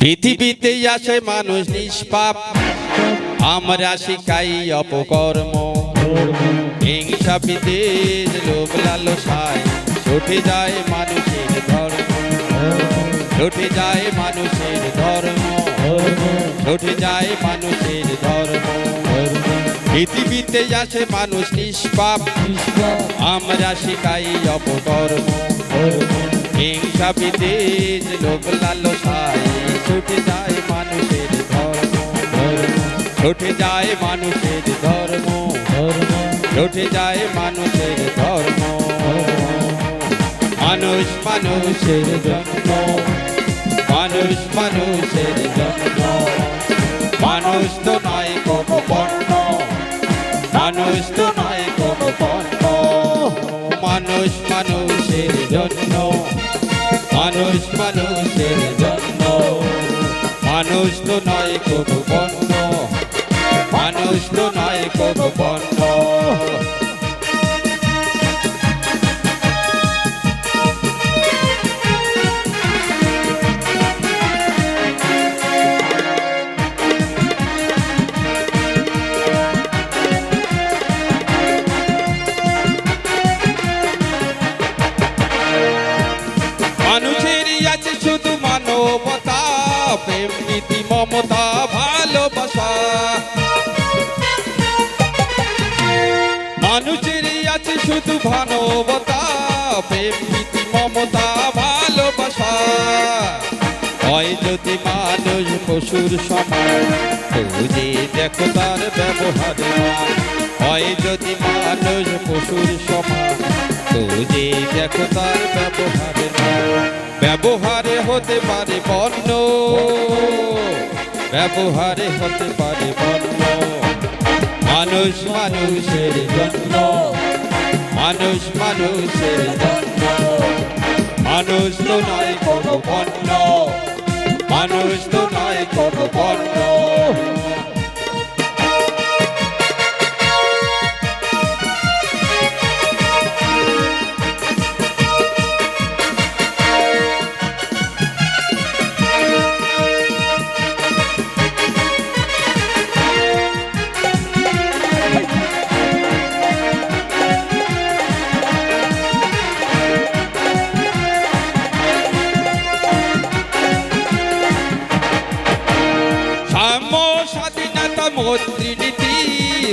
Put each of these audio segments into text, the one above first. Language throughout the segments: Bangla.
পৃথিবীতে আসে মানুষ নিষ্পাপ। আমরা শিখাই অপকর্ম। হিংসা বিদেশ লোভ, লালসায় ছুটে যায় মানুষের ধর্ম। ছুটে যায় মানুষের ধর্ম। ছুটে যায় মানুষের ধর্ম। পৃথিবীতে আসে মানুষ নিষ্পাপ। আমরা শিখাই অপকর্ম। হিংসা বিদেশ লোভ, লালসায় ছুটে যায় মানুষের ধর্ম ছুটে যায় মানুষের ধর্ম ছুটে যায় মানুষের ধর্ম মানুষ মানুষের জন্য মানুষ মানুষের জন্য মানুষ তো নয় কোনো পণ্য মানুষ তো নয় কোনো পণ্য মানুষ মানুষের জন্য মানুষ মানুষের মানুষ তো নয় কবু বন্ধ। মানুষ তো নয় কবু বন্ধ। মানুষেরই আছে শুধু মানব মমতা ভালোবাসা। মানুষেরই আছে শুধু মানবতা, প্রেম নীতি মমতা ভালোবাসা। হয় যদি মানুষ পশুর সমান বুঝে দেখো তার ব্যবহার। হয় যদি মানুষ পশুর সমান বুঝে দেখো তার ব্যবহার। ব্যবহারে হতে পারে বন্য। ব্যবহারে হতে পারে বন্য মানুষ মানুষের জন্য। মানুষ মানুষের জন্য। মানুষ তো নয় কোনো পণ্য। মানুষ তো নয় কোনো পণ্য। স্বাধীনতা মৈত্রী নীতি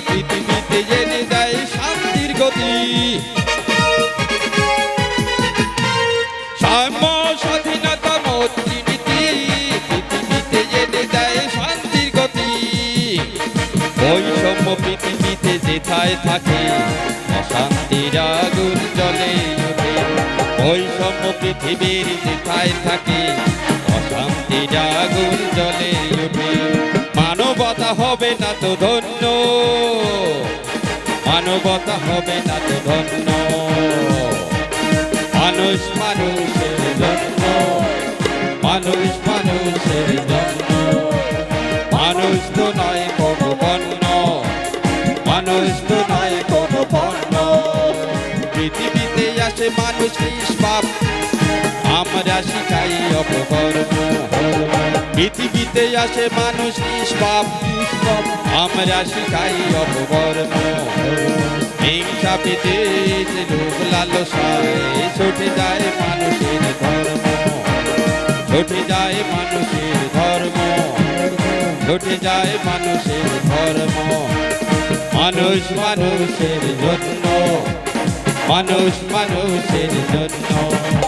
পৃথিবীতে জেনে দেয় শান্তির গতি। সাম্য স্বাধীনতা মৈত্রী নীতি পৃথিবীতে জেনে দেয় শান্তির গতি। বৈষম্য পৃথিবীতে যেথায় থাকে, অশান্তির আগুন ওঠে। বৈষম্য পৃথিবীর যেথায় থাকে, অশান্তির আগুন জ্বলে ওঠে। মানবতা হবে না তো ধন্য। মানবতা হবে না তো ধন্য। মানুষ মানুষের জন্য। মানুষ মানুষের জন্য। মানুষ তো নয় কোনো পণ্য। মানুষ তো নয় কোনো পণ্য। পৃথিবীতে আসে মানুষ নিষ্পাপ। আমরা শিখাই অপকর্ম। পৃথিবীতে আসে মানুষ নিষ্পাপ আমরা শিখাই অপকর্ম। হিংসা বিদেশ লোক লালসায় ছুটে যায় মানুষের ধর্ম। ছুটে যায় মানুষের ধর্ম। ছুটে যায় মানুষের ধর্ম। মানুষ মানুষের জন্য। মানুষ মানুষের জন্য।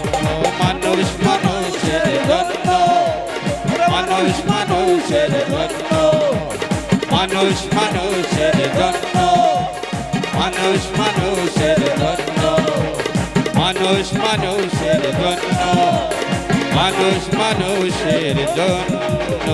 মানুষ মানুষের জন্য মানুষ মানুষের জন্য মানুষ মানুষের জন্য মানুষ মানুষের জন্য মানুষ মানুষের জন্য